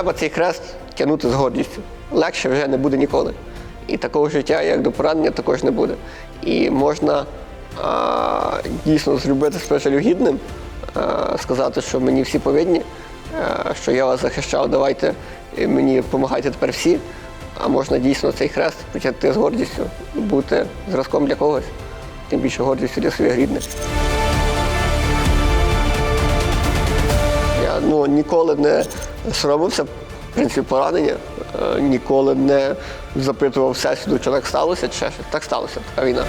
треба цей хрест тягнути з гордістю. Легше вже не буде ніколи. І такого життя, як до поранення, також не буде. І можна а, дійсно зробити себе жалюгідним, а, сказати, що мені всі повинні, а, що я вас захищав, давайте мені допомагайте тепер всі. А можна дійсно цей хрест притягти з гордістю бути зразком для когось, тим більше гордістю для своїх рідних. Я ну, ніколи не соромився в принципі, поранення, е, ніколи не запитував всесвіту, чи так сталося, чи ще. Так сталося, така війна.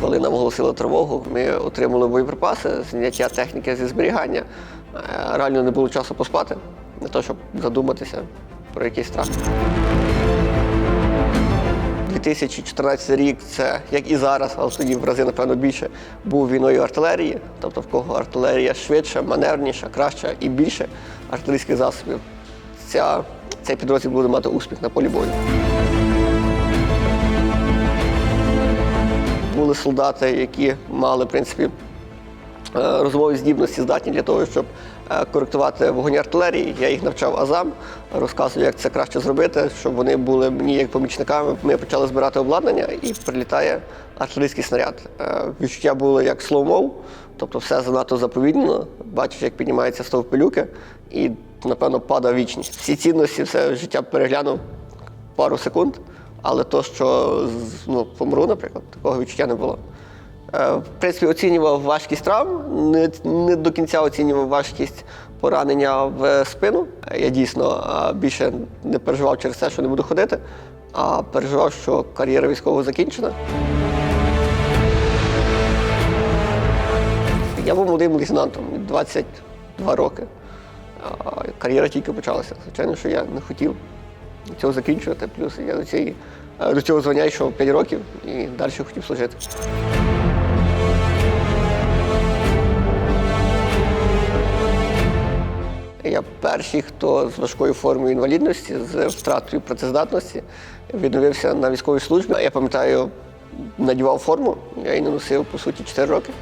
Коли нам оголосили тривогу, ми отримали боєприпаси, зняття техніки зі зберігання. Е, Реально не було часу поспати, не то, щоб задуматися про якийсь страх. 2014 рік це, як і зараз, але тоді в рази, напевно, більше, був війною артилерії, тобто в кого артилерія швидша, маневрніша, краща і більше артилерійських засобів. Ця, цей підрозділ буде мати успіх на полі бою. Були солдати, які мали, в принципі, е, здібності здатні для того, щоб коректувати вогонь артилерії. Я їх навчав азам, розказував, як це краще зробити, щоб вони були мені як помічниками. Ми почали збирати обладнання і прилітає артилерійський снаряд. Е, Відчуття було як слоумов, тобто все занадто заповільнено. Бачиш, як піднімається стовп пилюки і, напевно, падає вічність. Всі цінності, все життя переглянув пару секунд, але то, що ну, помру, наприклад, такого відчуття не було. Е, В принципі, оцінював важкість травм, не, не до кінця оцінював важкість поранення в спину. Е, Я дійсно е, більше не переживав через те, що не буду ходити, а переживав, що кар'єра військового закінчена. Я був молодим лейтенантом, 22 роки. Кар'єра тільки почалася. Звичайно, що я не хотів цього закінчувати. Плюс я до, цієї, е, до цього звання йшов 5 років і далі хотів служити. Я перший, хто з важкою формою інвалідності, з втратою працездатності, відновився на військовій службі. Я пам'ятаю, надівав форму, я її не носив по суті 4 роки.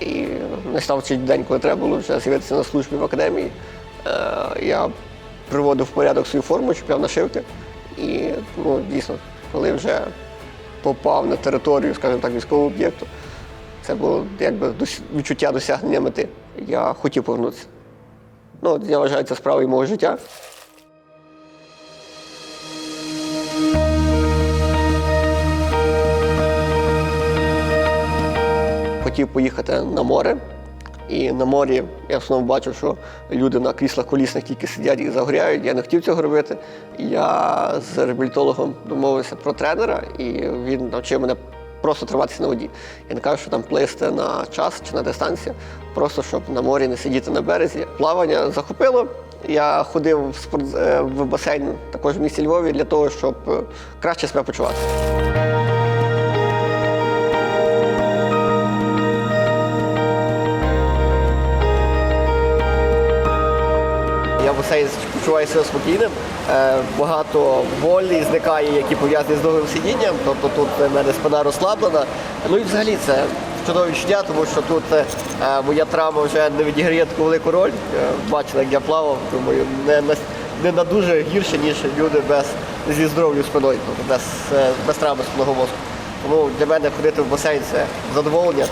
І настав цей день, коли треба було вже з'явитися на службі в академії. Е, Я приводив в порядок свою форму, чіпляв нашивки. І ну, дійсно, коли вже попав на територію, скажімо так, військового об'єкту, це було якби відчуття досягнення мети. Я хотів повернутися. Ну, я вважаю, це справою мого життя. Хотів поїхати на море. І на морі я в основному бачив, що люди на кріслах колісних тільки сидять і загоряють. Я не хотів цього робити. Я з реабілітологом домовився про тренера, і він навчив мене просто триматися на воді. Я не кажу, що там плисти на час чи на дистанцію, просто щоб на морі не сидіти на березі. Плавання захопило. Я ходив в, спорт... е, в басейн також в місті Львові для того, щоб е, краще себе почувати. Я в почуваю себе спокійним. Е, Багато болі зникає, які пов'язані з довгим сидінням. Тобто тут в мене спина розслаблена. Ну і взагалі це чудове відчуття, тому що тут е, моя травма вже не відіграє таку велику роль. Е, Бачили, як я плавав, думаю, не на, не на дуже гірше, ніж люди без зі здоров'ю спиною, тобто без, е, без травми спинного мозку. Тому для мене ходити в басейн це задоволення.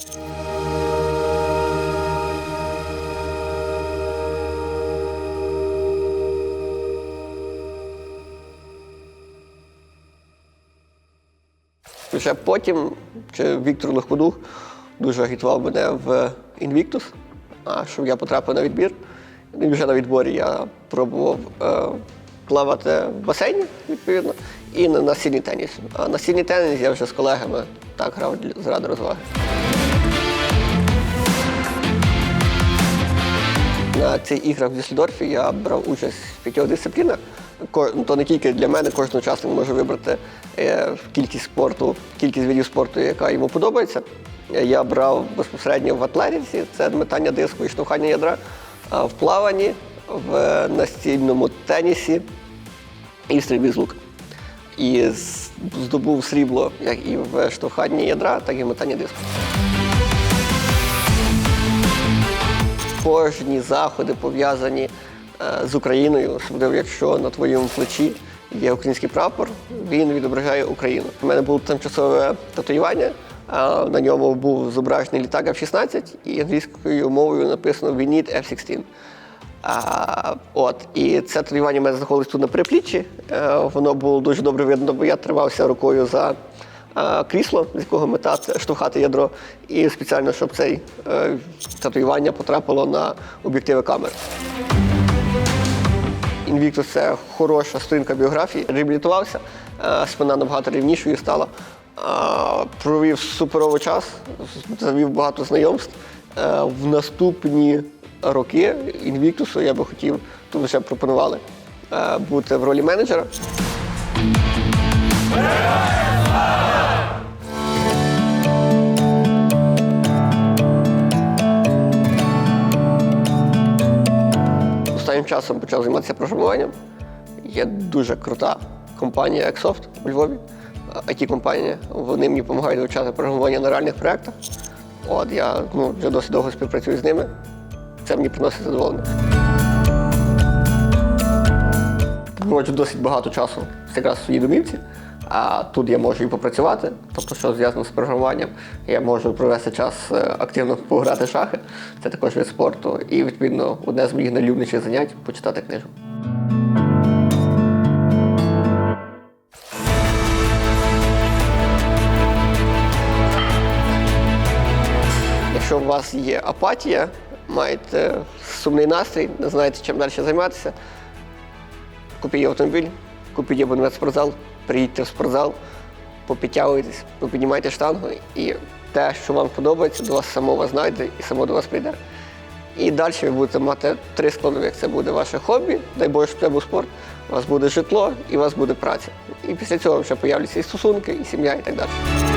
Вже потім Віктор Легкодух дуже агітував мене в Інвіктус, а щоб я потрапив на відбір. І вже на відборі я пробував е, плавати в басейні, відповідно, і на настільний теніс. А настільний теніс я вже з колегами так грав для- заради розваги. На цих іграх в Дюссельдорфі я брав участь в п'ятьох дисциплінах. То не тільки для мене, кожен учасник може вибрати е, кількість спорту, кількість видів спорту, яка йому подобається. Е, Я брав безпосередньо в атлетиці, це метання диску і штовхання ядра, в плаванні в настільному тенісі і в стрільбі з лука. І здобув срібло як і в штовханні ядра, так і в метанні диску. Кожні заходи пов'язані е, з Україною, особливо якщо на твоєму плечі є український прапор, він відображає Україну. У мене було тимчасове татуювання, на ньому був зображений літак F-16 і англійською мовою написано We need F-16. А, от, і це татуювання в мене знаходилось тут на перепліччі. Е, воно було дуже добре видно, бо я тримався рукою за крісло, з якого метати, штовхати ядро, і спеціально, щоб цей е, татуювання потрапило на об'єктиви камер. Invictus – це хороша сторінка біографії. Реабілітувався, е, спина набагато рівнішою стала. Е, Провів суперовий час, завів багато знайомств. Е, В наступні роки Invictus я би хотів, тут лише пропонували е, бути в ролі менеджера. Останнім часом почав займатися програмуванням. Є дуже крута компанія Exoft у Львові, it компанія Вони мені допомагають вивчати програмування на реальних проєктах. От я ну, вже досить довго співпрацюю з ними. Це мені приносить задоволення. Проводжу досить багато часу якраз в своїй домівці, а тут я можу і попрацювати, тобто, що зв'язано з програмуванням, я можу провести час е, активно пограти шахи, це також від спорту. І відповідно одне з моїх найлюбніших занять почитати книжку. Якщо у вас є апатія, маєте сумний настрій, не знаєте, чим далі займатися, купіть автомобіль, купіть абонемент в спортзал, приїдьте в спортзал, попідтягуйтесь, попіднімайте штангу, і те, що вам подобається, до вас само вас знайде і само до вас прийде. І далі ви будете мати три складових. Це буде ваше хобі, дай Боже, щоб це був спорт, у вас буде житло і у вас буде праця. І після цього вже появляться і стосунки, і сім'я, і так далі.